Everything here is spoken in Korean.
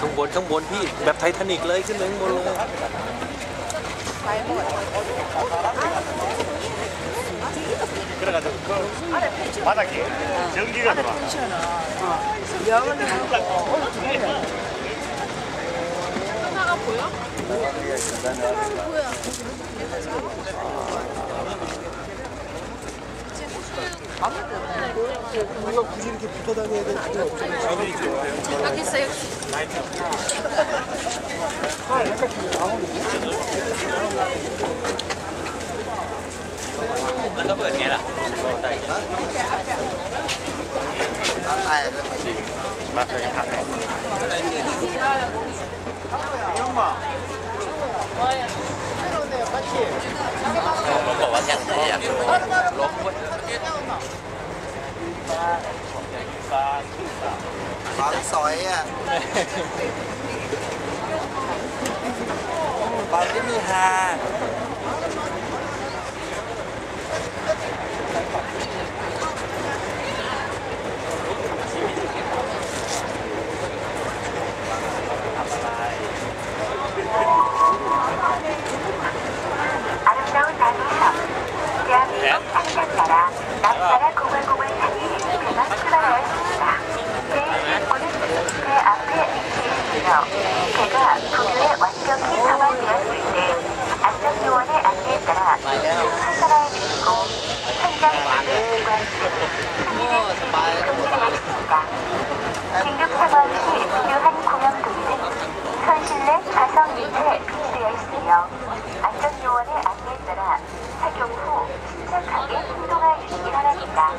ข้างบนพี่แบบไททานิกเลยขึ้นไปข้างบนเลย 그래가지고 그 바닥에 전기가 들어와. 우리가 굳이 이렇게 붙어 다녀야 될 필요 없잖아요. 알겠어요. 마사지 하네. Bắn sói à Bắn cái mì hà 아름다운 남이섬 대한민국 당장나라 남나라 고글고 배가 부두에 완벽히 정화되었을 때 안전요원의 안내에 따라 활성화해 주시고 현장 모든 기관 승인을 통지하였습니다. 긴급 상황 시 필요한 공연 도입은 선실내 가성 밑에 비치되어 있으며 안전요원의 안내에 따라 착용 후 침착하게 행동하여 주시기 바랍니다.